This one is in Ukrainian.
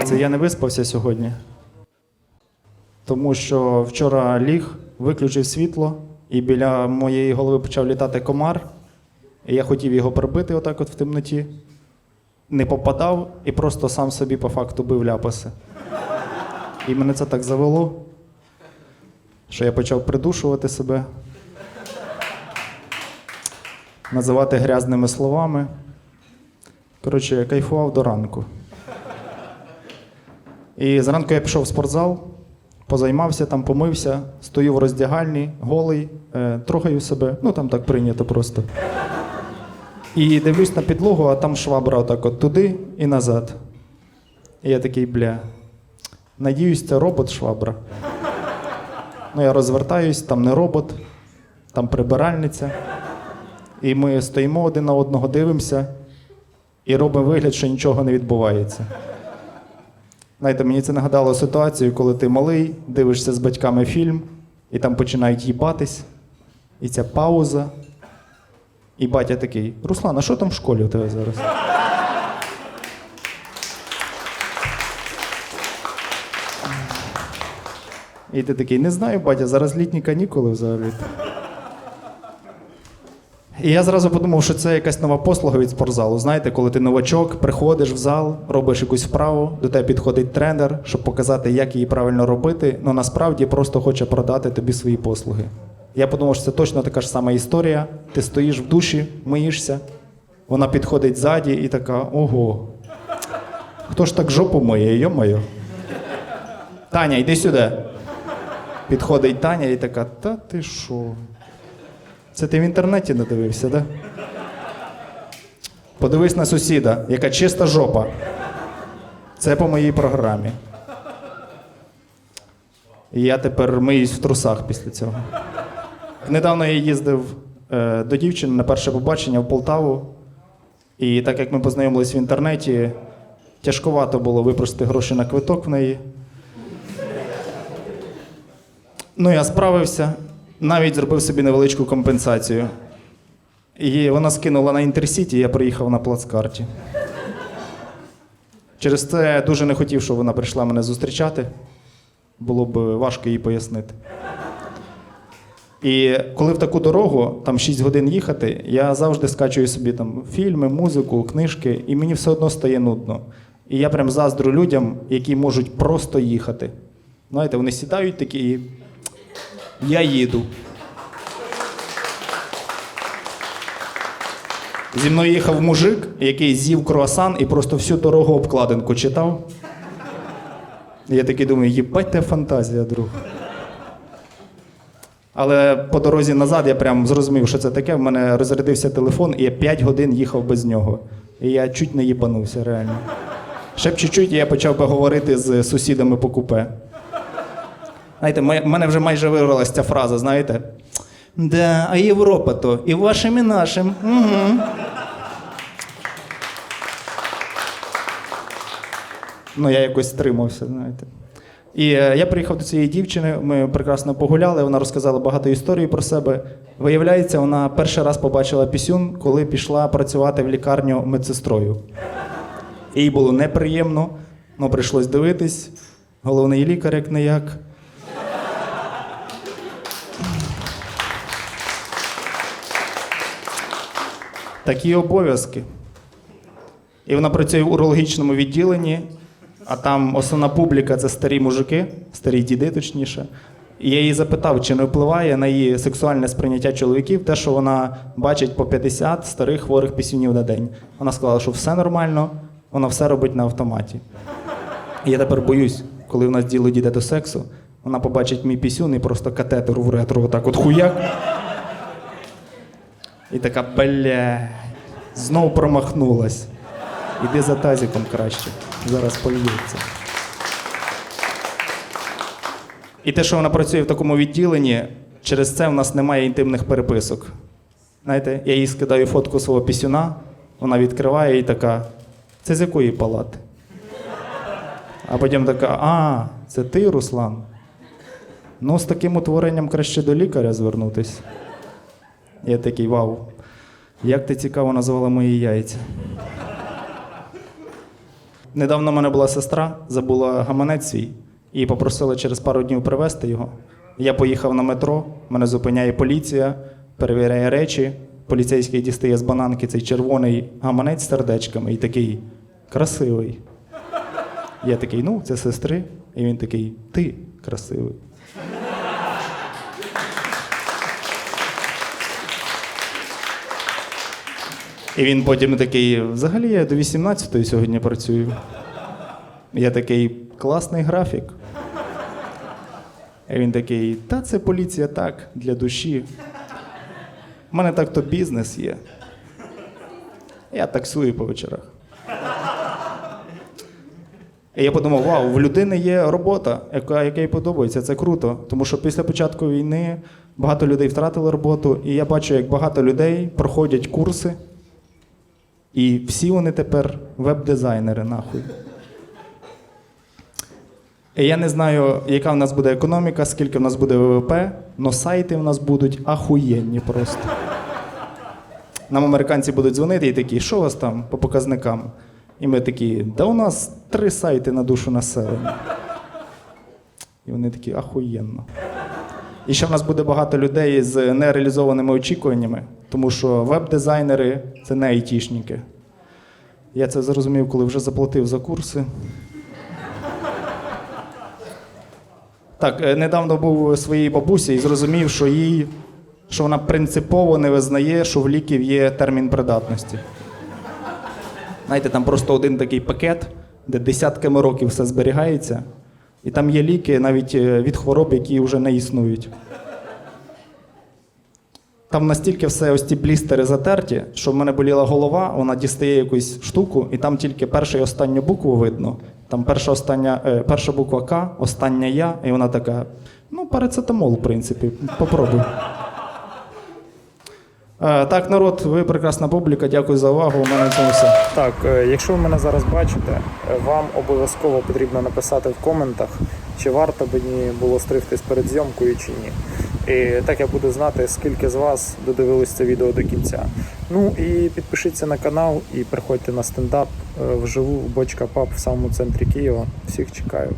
Дивіться, я не виспався сьогодні, тому що вчора ліг, виключив світло, і біля моєї голови почав літати комар. І я хотів його прибити отак от в темноті. Не попадав і просто сам собі по факту бив ляпаси. І мене це так завело, що я почав придушувати себе, називати грязними словами. Коротше, я кайфував до ранку. І зранку я пішов в спортзал, позаймався там, помився, стою в роздягальні, голий, е, трогаю себе, ну там так прийнято просто. І дивлюсь на підлогу, а там швабра отак от туди і назад. І я такий, бля. Надіюсь, це робот швабра. Ну, я розвертаюсь, там не робот, там прибиральниця. І ми стоїмо один на одного, дивимося і робимо вигляд, що нічого не відбувається. Знаєте, мені це нагадало ситуацію, коли ти малий, дивишся з батьками фільм, і там починають їбатись, і ця пауза. І батя такий: Руслан, а що там в школі у тебе зараз? І ти такий, не знаю, батя, зараз літні канікули взагалі. І я зразу подумав, що це якась нова послуга від спортзалу. Знаєте, коли ти новачок, приходиш в зал, робиш якусь вправу, до тебе підходить тренер, щоб показати, як її правильно робити, але насправді просто хоче продати тобі свої послуги. Я подумав, що це точно така ж сама історія. Ти стоїш в душі, миєшся, вона підходить ззаді і така: ого. Хто ж так жопу миє, йо-моє? Таня, йди сюди. Підходить Таня і така, та ти що? Це ти в інтернеті не дивився, да? Подивись на сусіда, яка чиста жопа. Це по моїй програмі. І я тепер миюсь в трусах після цього. Недавно я їздив е, до дівчини на перше побачення в Полтаву. І так як ми познайомились в інтернеті, тяжковато було випросити гроші на квиток в неї. Ну, я справився, навіть зробив собі невеличку компенсацію. І вона скинула на інтерсіті, я приїхав на плацкарті. Через це дуже не хотів, щоб вона прийшла мене зустрічати. Було б важко їй пояснити. І коли в таку дорогу, там 6 годин їхати, я завжди скачую собі там фільми, музику, книжки, і мені все одно стає нудно. І я прям заздрю людям, які можуть просто їхати. Знаєте, вони сідають такі і я їду. Зі мною їхав мужик, який з'їв круасан і просто всю дорогу обкладинку читав. Я такий думаю, їбать те фантазія, друг. Але по дорозі назад я прям зрозумів, що це таке. В мене розрядився телефон, і я 5 годин їхав без нього. І я чуть не їбанувся, реально. Ще б чуть-чуть, я почав би говорити з сусідами по купе. Знаєте, в мене вже майже вирвалася ця фраза, знаєте? Да, а Європа то і вашим, і нашим. Угу. Ну, я якось стримався, знаєте. І е, я приїхав до цієї дівчини, ми прекрасно погуляли, вона розказала багато історій про себе. Виявляється, вона перший раз побачила пісюн, коли пішла працювати в лікарню медсестрою. Їй було неприємно, але прийшлось дивитись. Головний лікар, як не як. Такі обов'язки. І вона працює в урологічному відділенні, а там основна публіка це старі мужики, старі діди, точніше. І я її запитав, чи не впливає на її сексуальне сприйняття чоловіків те, що вона бачить по 50 старих хворих пісюнів на день. Вона сказала, що все нормально, вона все робить на автоматі. І я тепер боюсь, коли в нас діло дійде до сексу, вона побачить мій пісюн і просто катетер в ретро, отак от хуяк. І така, бля, знов промахнулась. Іди за тазиком краще. Зараз польється. І те, що вона працює в такому відділенні, через це в нас немає інтимних переписок. Знаєте, я їй скидаю фотку свого пісюна, вона відкриває і така: це з якої палати? А потім така: А, це ти, Руслан? Ну, з таким утворенням краще до лікаря звернутись. Я такий вау. Як ти цікаво назвала мої яйця? Недавно в мене була сестра, забула гаманець свій і попросила через пару днів привезти його. Я поїхав на метро, мене зупиняє поліція, перевіряє речі. Поліцейський дістає з бананки цей червоний гаманець з сердечками і такий красивий. Я такий, ну, це сестри. І він такий, ти красивий. І він потім такий, взагалі я до 18-ї сьогодні працюю. Я такий, класний графік. І він такий, та це поліція так, для душі. У мене так-то бізнес є. Я таксую по вечорах. І я подумав, вау, в людини є робота, яка, яка їй подобається, це круто. Тому що після початку війни багато людей втратили роботу, і я бачу, як багато людей проходять курси, і всі вони тепер веб-дизайнери, нахуй. І я не знаю, яка в нас буде економіка, скільки в нас буде ВВП, але сайти в нас будуть ахуєнні просто. Нам американці будуть дзвонити і такі, що у вас там по показникам? І ми такі, да у нас три сайти на душу населення. І вони такі ахуєнно. І ще в нас буде багато людей з нереалізованими очікуваннями, тому що веб-дизайнери це не айтішники. Я це зрозумів, коли вже заплатив за курси. Так, е, недавно був у своїй бабусі і зрозумів, що їй, що вона принципово не визнає, що в ліків є термін придатності. Знаєте, там просто один такий пакет, де десятками років все зберігається, і там є ліки навіть е, від хвороб, які вже не існують. Там настільки все ось ці блістери затерті, що в мене боліла голова, вона дістає якусь штуку, і там тільки першу і останню букву видно. Там перша, остання, е, перша буква К, остання Я, і вона така: ну, парацетамол, в принципі, попробуй. Е, так, народ, ви прекрасна публіка, дякую за увагу. У мене на все. Так, е, якщо ви мене зараз бачите, вам обов'язково потрібно написати в коментах, чи варто мені було стригтись перед зйомкою чи ні. І так я буду знати, скільки з вас додивились це відео до кінця. Ну і підпишіться на канал і приходьте на стендап е, вживу в Бочка Паб в самому центрі Києва. Всіх чекаю.